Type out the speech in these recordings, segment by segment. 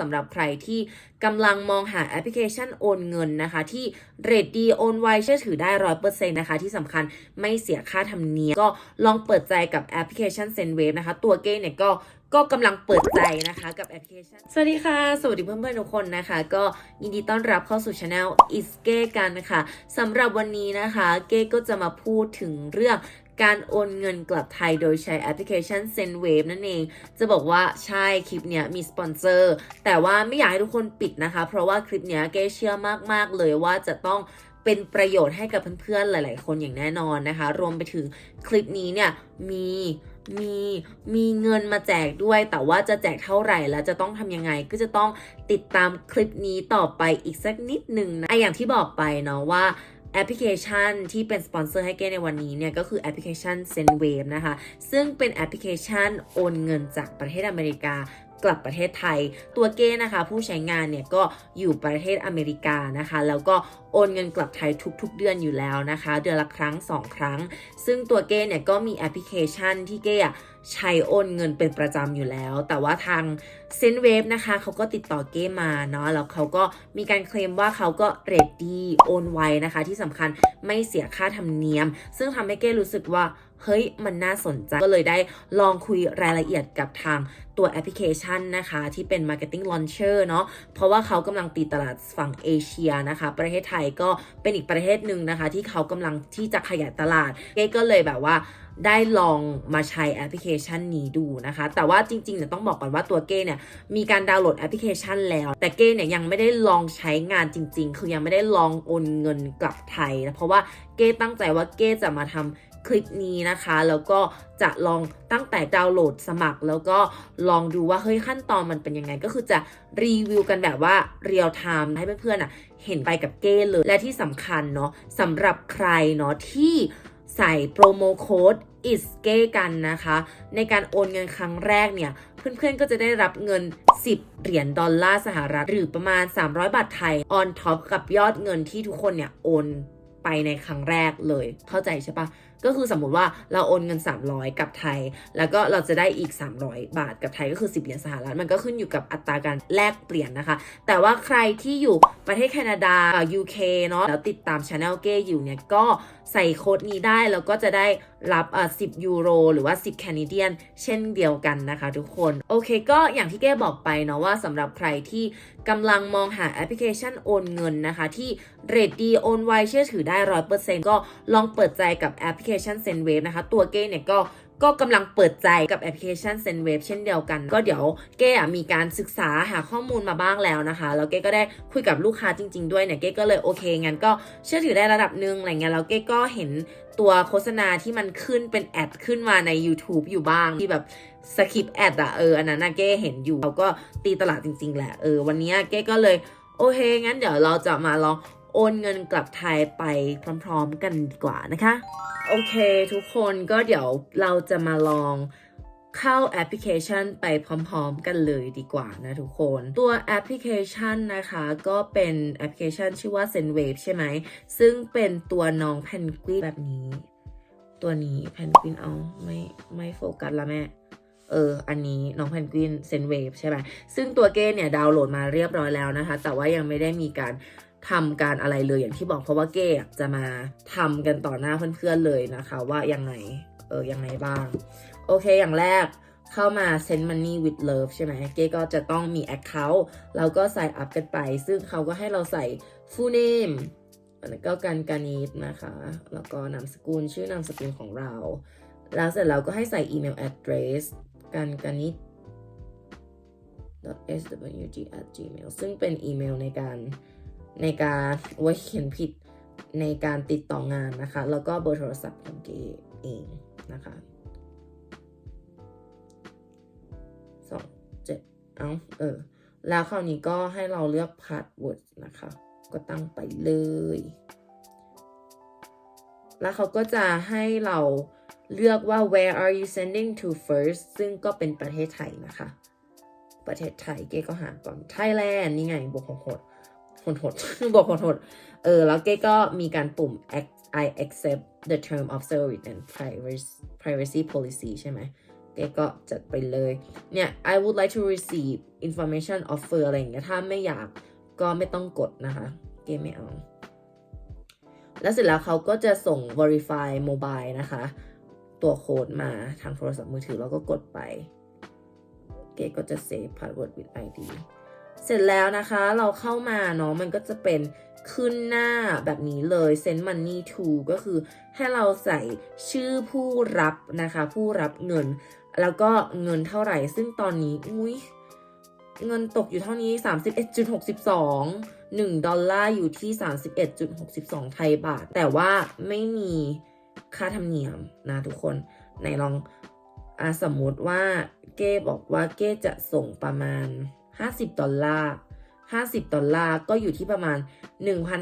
สำหรับใครที่กำลังมองหาแอปพลิเคชันโอนเงินนะคะ ที่เรทดีโอนไวเชื่อถือได้ร้อยเปอร์เซ็นต์นะคะ ที่สำคัญไม่เสียค่าธรรมเนียมก็ลองเปิดใจกับแอปพลิเคชัน Sendwave นะคะ ตัวเก้เนี่ยก็ก็กำลังเปิดใจนะคะกับแอปพลิเคชัน สวัสดีค่ะ สวัสดีเพื่อนๆทุกคนนะคะ ก็ยินดีต้อนรับเข้าสู่ช anel is เก้กันนะคะสำหรับวันนี้นะคะ เก้ก็จะมาพูดถึงเรื่อง การโอนเงินกลับไทยโดยใช้แอปพลิเคชัน Sendwave นั่นเอง จะบอกว่าใช่คลิปเนี้ยมีสปอนเซอร์ แต่ว่าไม่อยากให้ทุกคนปิดนะคะ เพราะว่าคลิปเนี้ยเก้เชื่อมากๆเลยว่าจะต้องเป็นประโยชน์ให้กับเพื่อนๆ หลาย ๆ คนอย่างแน่นอนนะคะ รวมไปถึงคลิปนี้เนี่ยมีมีมีเงินมาแจกด้วย แต่ว่าจะแจกเท่าไหร่แล้วจะต้องทำยังไง ก็จะต้องติดตามคลิปนี้ต่อไปอีกสักนิดหนึ่งนะอะอย่างที่บอกไปเนาะว่า แอปพลิเคชันที่เป็นสปอนเซอร์ให้เก้ในวันนี้เนี่ยก็คือแอปพลิเคชัน Sendwave นะคะ ซึ่งเป็นแอปพลิเคชันโอนเงินจากประเทศอเมริกา กลับประเทศไทย ตัวเก้นะคะ ผู้ใช้งานเนี่ยก็อยู่ประเทศอเมริกานะคะ แล้วก็โอนเงินกลับไทยทุก ๆ เดือนอยู่แล้วนะคะ เดือนละครั้ง 2 ครั้ง ซึ่งตัวเก้เนี่ยก็มีแอปพลิเคชันที่เก้อะใช้โอนเงินเป็นประจำอยู่แล้ว แต่ว่าทางเซนเวฟนะคะเขาก็ติดต่อเก้มาเนาะแล้วเขาก็มีการเคลมว่าเขาก็เรดดี้โอนไวนะคะ ที่สำคัญไม่เสียค่าธรรมเนียม ซึ่งทำให้เก้รู้สึกว่า เฮ้ยมันน่าสนใจก็เลยได้ลองคุยรายละเอียดกับทางตัวแอปพลิเคชันนะคะ ที่เป็น Marketing Launcher เนาะเพราะว่าเขากำลังตีตลาดฝั่งเอเชียนะคะ ประเทศไทยก็เป็นอีกประเทศหนึ่งนะคะ ที่เขากำลังที่จะขยายตลาดเก้ก็เลยแบบว่าได้ลองมาใช้แอปพลิเคชันนี้ดูนะคะ แต่ว่าจริงๆเนี่ยต้องบอกก่อนว่าตัวเก้เนี่ยมีการดาวน์โหลดแอปพลิเคชันแล้ว แต่เก้เนี่ยยังไม่ได้ลองใช้งานจริง ๆ คือยังไม่ได้ลองโอนเงินกลับไทยนะเพราะว่าเก้ตั้งใจว่าเก้จะมาทำ คลิปนี้นะคะ แล้วก็จะลองตั้งแต่ดาวน์โหลดสมัคร แล้วก็ลองดูว่าเฮ้ยขั้นตอนมันเป็นยังไง ก็คือจะรีวิวกันแบบว่าเรียลไทม์ให้เพื่อนๆอะเห็นไปกับเก้เลย และที่สำคัญเนาะสำหรับใครเนาะที่ใส่โปรโมโค้ด is g a y กันนะคะ ในการโอนเงินครั้งแรกเนี่ย เพื่อนๆก็จะได้รับเงิน 10 เหรียญดอลลาร์สหรัฐ หรือประมาณ 300 บาทไทย on top กับยอดเงินที่ทุกคนเนี่ย โอนไปในครั้งแรกเลย เข้าใจใช่ปะ ก็คือสมมติว่าเราโอนเงิน 300 กับไทย แล้วก็เราจะได้อีก 300 บาทกับไทยก็คือ 10 เหรียญสหรัฐ มันก็ขึ้นอยู่กับอัตราการแลกเปลี่ยนนะคะ แต่ว่าใครที่อยู่ประเทศแคนาดา UK เนาะแล้วติดตาม Channel เก้อยู่เนี่ย ก็ใส่โค้ดนี้ได้ แล้วก็จะได้รับอ่า10 ยูโร หรือว่า 10 แคนาเดียน เช่นเดียวกันนะคะทุกคน โอเค ก็อย่างที่เก้บอกไปเนาะว่าสำหรับใครที่กำลังมองหาแอปพลิเคชันโอนเงินนะคะ ที่เรทดีโอนไวเชื่อถือได้ร้อยเปอร์เซ็นต์ก็ลองเปิดใจกับแอปพลิเคชัน Sendwave นะคะ ตัวเก้เนี่ยก็ก็กำลังเปิดใจกับแอปพลิเคชัน Sendwave เช่นเดียวกัน ก็เดี๋ยวเก้อะมีการศึกษาหาข้อมูลมาบ้างแล้วนะคะ แล้วเก้ก็ได้คุยกับลูกค้าจริง ๆ ด้วยเนี่ยเก้ก็เลยโอเคงั้นก็เชื่อถือได้ระดับหนึ่งอะไรเงี้ยแล้วเก้ก็เห็นตัวโฆษณาที่มันขึ้นเป็นแอดขึ้นมาใน YouTube อยู่บ้างที่แบบสคริปแอดอะเอออันนั้นนะเก้เห็นอยู่เราก็ตีตลาดจริง ๆ แหละเออวันนี้เก้ก็เลยโอเคงั้นเดี๋ยวเราจะมาลอง โอนเงินกลับไทยไปพร้อมๆกันดีกว่านะคะ โอเค ทุกคนก็เดี๋ยวเราจะมาลองเข้าแอปพลิเคชันไปพร้อมๆกันเลยดีกว่านะทุกคน ตัวแอปพลิเคชันนะคะก็เป็นแอปพลิเคชันชื่อว่า Sendwave ใช่ไหม ซึ่งเป็นตัวน้องแพนกวินแบบนี้ ตัวนี้แพนกวินเอาไม่ไม่โฟกัสละแม่ เออ อันนี้น้องแพนกวินเซนเวฟใช่ไหมซึ่งตัวเก้เนี่ยดาวน์โหลดมาเรียบร้อยแล้วนะคะ แต่ว่ายังไม่ได้มีการ ทำการอะไรเลยอย่างที่บอกเพราะว่าเก้จะมาทำกันต่อหน้าเพื่อนๆเลยนะคะ ว่ายังไงเออยังไงบ้าง โอเคอย่างแรกเข้ามา send money with love ใช่ไหมเก้ก็จะต้องมี account แล้วก็ใส่อัพกันไป ซึ่งเขาก็ให้เราใส่ full name แล้วก็การการนิดนะคะ แล้วก็นามสกุลชื่อนามสกุลของเรา แล้วเสร็จเราก็ให้ใส่อีเมล address กันกันนิด swg at gmail ซึ่งเป็นอีเมลในการ ในการไว้เขียนผิดในการติดต่องานนะคะ แล้วก็เบอร์โทรศัพท์ของเกเองนะคะสองเจ็ดเอาเออ แล้วคราวนี้ก็ให้เราเลือก password นะคะ ก็ตั้งไปเลย แล้วเขาก็จะให้เราเลือกว่า where are you sending to first ซึ่งก็เป็นประเทศไทยนะคะ ประเทศไทยเกก็หาก่อน Thailand นี่ไงบวกหดหด หดหด บวกหดหด เออ แล้วเก้ก็มีการปุ่ม I accept the term of service and privacy privacy policy ใช่ไหมเก๊ก็จัดไปเลย เนี่ย I would like to receive information offer อะไรอย่างเงี้ย ถ้าไม่อยากก็ไม่ต้องกดนะคะ เก๊ไม่เอา แล้วเสร็จแล้วเขาก็จะส่ง verify mobile นะคะ ตัวโค้ดมาทางโทรศัพท์มือถือแล้วก็กดไป เก๊ก็จะ save password with ID เสร็จแล้วนะคะเราเข้ามาเนาะมันก็จะเป็นขึ้นหน้าแบบนี้เลย send money to ก็คือให้เราใส่ชื่อผู้รับนะคะ ผู้รับเงิน แล้วก็เงินเท่าไหร่ ซึ่งตอนนี้อุ้ยเงินตกอยู่เท่านี้ 31.62 1 ดอลลาร์อยู่ที่ 31.62 ไทยบาท แต่ว่าไม่มีค่าธรรมเนียมนะทุกคนไหนลองอสมมุติว่าเก้บอกว่าเก้จะส่งประมาณ 50 ดอลลาร์ 50 ดอลลาร์ก็อยู่ที่ประมาณ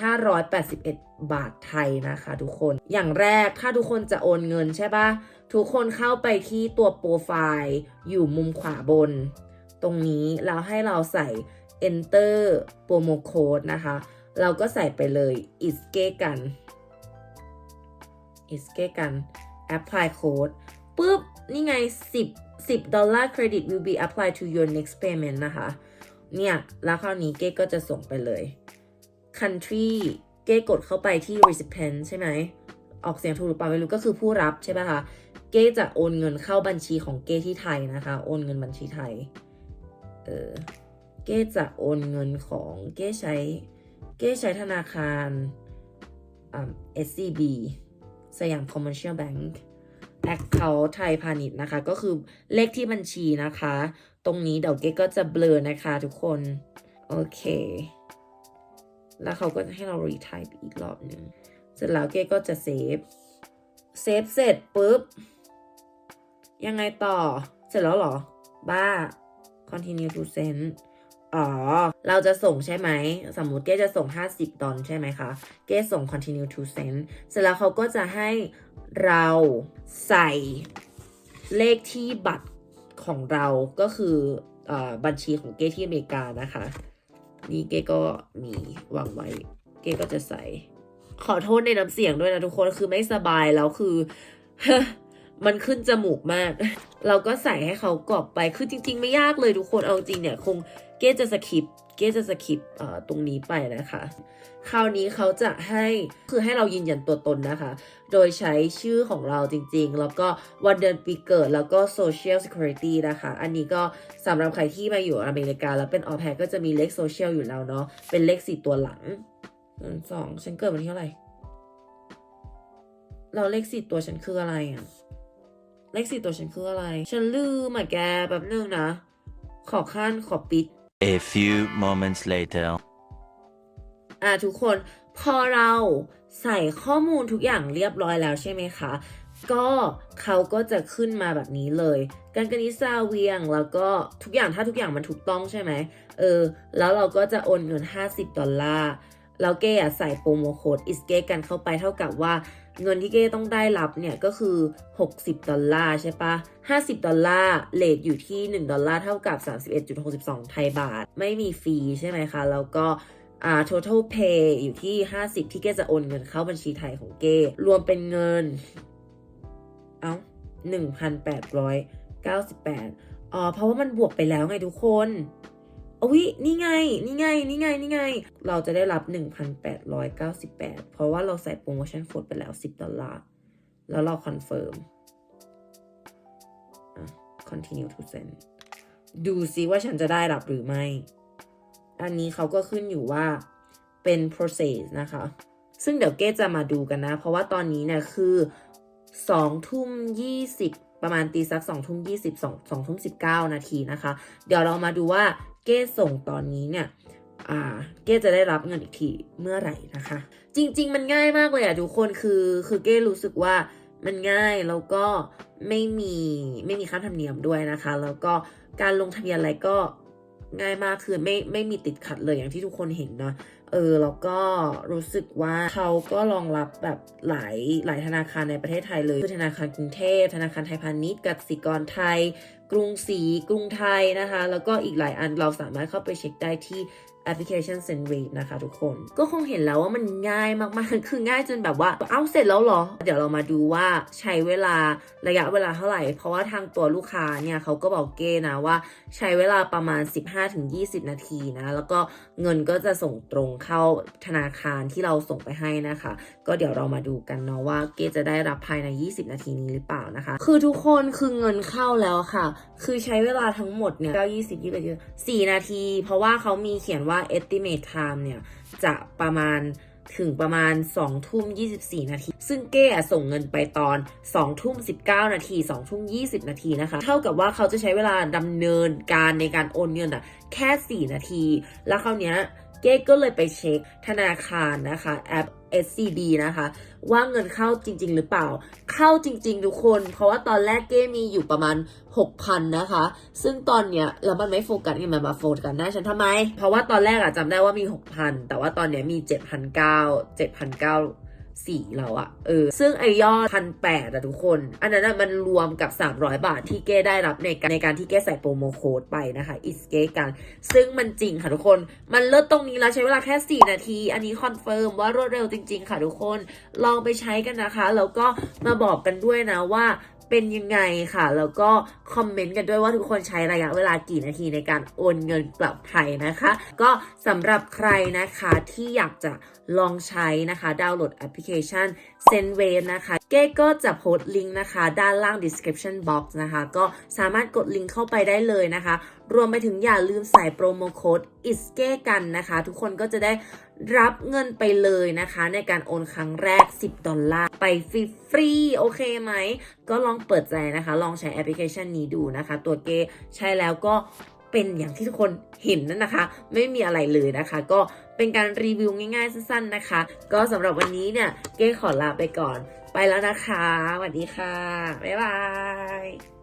1,581 บาทไทยนะคะทุกคน อย่างแรกถ้าทุกคนจะโอนเงินใช่ปะทุกคนเข้าไปที่ตัวโปรไฟล์อยู่มุมขวาบน ตรงนี้แล้วให้เราใส่ enter promo code นะคะ เราก็ใส่ไปเลย is เกกัน is เกกัน apply code ปุ๊บ นี่ไง 10 10ดอลลาร์เครดิต will be applied to your next payment นะคะ เนี่ย แล้วคราวนี้เก้ก็จะส่งไปเลย country เก้กดเข้าไปที่ recipient ใช่ไหม ออกเสียงถูกหรือเปล่าไม่รู้ก็คือผู้รับใช่ไหมคะ เก้จะโอนเงินเข้าบัญชีของเก้ที่ไทยนะคะ โอนเงินบัญชีไทย เออ เก้จะโอนเงินของเก้ใช้ เก้ใช้ธนาคารอ่า SCB สยาม Commercial Bank แแอคเคาท์ไทยพาณิชย์นะคะ ก็คือเลขที่บัญชีนะคะ ตรงนี้เดี๋ยวเก๊ก็จะเบลอนะคะทุกคน โอเค แล้วเขาก็จะให้เรารีไทป์อีกรอบหนึ่งเสร็จแล้วเก๊ก็จะเซฟ เซฟเสร็จปุ๊บ ยังไงต่อ เสร็จแล้วเหรอ บ้า continue to send อ๋อ เราจะส่งใช่ไหม สมมุติเก้จะส่ง 50 ดอลใช่ไหมคะ เก้ส่ง continue to send เสร็จแล้วเขาก็จะให้ เราใส่เลขที่บัตรของเราก็คืออบัญชีของเก้ที่อเมริกานะคะ นี่เก้ก็มีวางไว้ เก้ก็จะใส่ ขอโทษในน้ำเสียงด้วยนะทุกคนคือไม่สบายแล้วคือ มันขึ้นจมูกมาก เราก็ใส่ให้เขากรอบไป คือจริง ๆ ไม่ยากเลยทุกคน เอาจริงเนี่ยคงเก้จะสคิปเก้จะสคิปตรงนี้ไปนะคะ คราวนี้เขาจะให้คือให้เรายืนยันตัวตนนะคะ โดยใช้ชื่อของเราจริง ๆ แล้วก็วันเดือนปีเกิด แล้วก็ Social Security นะคะ อันนี้ก็สำหรับใครที่มาอยู่อเมริกา แล้วเป็นออแพก็จะมีเลขโซเชียลอยู่แล้วเนาะ เป็นเลขสี่ตัวหลังหนึ่งสองฉันเกิดวันที่เท่าไหร่เราเลขสี่ตัวฉันคืออะไรอะ เลขสี่ตัวฉันคืออะไร ฉันลืมอะแกแบบนึงนะ ขอขั้นขอปิด A few moments later. อะทุกคนพอเราใส่ข้อมูลทุกอย่างเรียบร้อยแล้วใช่ไหมคะ ก็เขาก็จะขึ้นมาแบบนี้เลย การกนิซาเวียงแล้วก็ทุกอย่างถ้าทุกอย่างมันถูกต้องใช่ไหมเออ แล้วเราก็จะโอนเงิน 50 ดอลลาร์แล้วเก้อะใส่โปรโมโค้ดอิสเกกันเข้าไปเท่ากับว่า เงินที่เก้ต้องได้รับเนี่ยก็คือ 60 ดอลลาร์ใช่ปะ50 ดอลลาร์เลทอยู่ที่ 1 ดอลลาร์เท่ากับ 31.62 ไทยบาท ไม่มีฟรีใช่ไหมคะ แล้วก็อ่า total pay อยู่ที่ 50 ที่เก้จะโอนเงินเข้าบัญชีไทยของเก้รวมเป็นเงิน เอ้า 1,898 อ๋อ เพราะว่ามันบวกไปแล้วไงทุกคน อุ้ยนี่ไง นี่ไง นี่ไง นี่ไง เราจะได้รับ 1,898 เพราะว่าเราใส่โปรโมชั่นโค้ดไปแล้ว 10 ดอลลาร์ แล้วเราคอนเฟิร์มอะ continue to send ดูซิว่าฉันจะได้รับหรือไม่ อันนี้เขาก็ขึ้นอยู่ว่าเป็น process นะคะ ซึ่งเดี๋ยวเก้จะมาดูกันนะ เพราะว่าตอนนี้เนี่ยคือ2ทุ่ม20ประมาณตีสัก2ทุ่ม20 2 2ทุ่ม19 นาทีนะคะ เดี๋ยวเรามาดูว่า เก้ส่งตอนนี้เนี่ยเก้จะได้รับเงินอีกทีเมื่อไหร่นะคะ จริง ๆ มันง่ายมากเลยอะทุกคนคือคือเก้รู้สึกว่ามันง่ายแล้วก็ไม่มีไม่มีค่าธรรมเนียมด้วยนะคะ แล้วก็การลงทะเบียนอะไรก็ง่ายมากคือไม่ไม่มีติดขัดเลยอย่างที่ทุกคนเห็นเนาะเออแล้วก็รู้สึกว่าเขาก็รองรับแบบหลายหลายธนาคารในประเทศไทยเลยคือธนาคารกรุงเทพธนาคารไทยพาณิชย์กสิกรไทย กรุงศรีกรุงไทยนะคะ แล้วก็อีกหลายอันเราสามารถเข้าไปเช็คได้ที่แอปพลิเคชัน Zenwave นะคะทุกคน ก็คงเห็นแล้วว่ามันง่ายมากๆ คือง่ายจนแบบว่า เอาเสร็จแล้วเหรอ เดี๋ยวเรามาดูว่าใช้เวลาระยะเวลาเท่าไหร่ เพราะว่าทางตัวลูกค้าเนี่ยเขาก็บอกเก้นะว่าใช้เวลาประมาณ 15-20 นาทีนะ แล้วก็เงินก็จะส่งตรงเข้าธนาคารที่เราส่งไปให้นะคะ ก็เดี๋ยวเรามาดูกันเนาะว่าเกจะได้รับภายใน 20 นาทีนี้หรือเปล่านะคะ คือทุกคนคือเงินเข้าแล้วค่ะคือใช้เวลาทั้งหมดเนี่ย9 20 21 4นาที เพราะว่าเขามีเขียนว่า estimate time เนี่ย จะประมาณถึงประมาณ2ทุ่ม24 นาที ซึ่งเก้ส่งเงินไปตอน2ทุ่ม19 นาที2ทุ่ม20 นาทีนะคะ เท่ากับว่าเขาจะใช้เวลาดำเนินการในการโอนเงินอะแค่ 4 นาที แล้วคราวเนี้ย เก้ก็เลยไปเช็คธนาคารนะคะแอป SCB นะคะ ว่าเงินเข้าจริง ๆ หรือเปล่า เข้าจริง ๆ ทุกคน เพราะว่าตอนแรกเก้มีอยู่ประมาณ 6,000 นะคะ ซึ่งตอนเนี้ยแล้วมันไม่โฟกัสกันมันมาโฟกัสหน้าฉันทำไม เพราะว่าตอนแรกอะจำได้ว่ามี 6,000 แต่ว่าตอนเนี้ยมี 7,900 7,900 สี่แล้วอะเออ ซึ่งไอยอดพันแปดอะทุกคน อันนั้นอะมันรวมกับ 300 บาทที่เก้ได้รับในการในการที่เก้ใส่โปรโมโค้ดไปนะคะอิสเก้กัน ซึ่งมันจริงค่ะทุกคน มันเลิศตรงนี้แล้วใช้เวลาแค่ 4 นาที อันนี้คอนเฟิร์มว่ารวดเร็วจริง ๆ ค่ะทุกคน ลองไปใช้กันนะคะ แล้วก็มาบอกกันด้วยนะว่า เป็นยังไงค่ะ แล้วก็คอมเมนต์กันด้วยว่าทุกคนใช้ระยะเวลากี่นาทีในการโอนเงินกลับไทยนะคะ ก็สำหรับใครนะคะที่อยากจะลองใช้นะคะ ดาวน์โหลดแอปพลิเคชัน s e n w a v e นะคะ เก้ก็จะโพสต์ลิงก์นะคะ ด้านล่าง description box นะคะ ก็สามารถกดลิงก์เข้าไปได้เลยนะคะ รวมไปถึงอย่าลืมใส่โปรโมโค้ด ISKE กันนะคะ ทุกคนก็จะได้รับเงินไปเลยนะคะ ในการโอนครั้งแรก 10 ดอลลาร์ ไปฟรีๆโอเคไหม ก็ลองเปิดใจนะคะ ลองใช้แอปพลิเคชันนี้ดูนะคะ ตัวเก้ใช้แล้วก็เป็นอย่างที่ทุกคนเห็นนั่นนะคะ ไม่มีอะไรเลยนะคะ ก็เป็นการรีวิวง่ายๆ สั้นๆนะคะ ก็สำหรับวันนี้เนี่ยเก้ขอลาไปก่อน ไปแล้วนะคะสวัสดีค่ะ บ๊ายบาย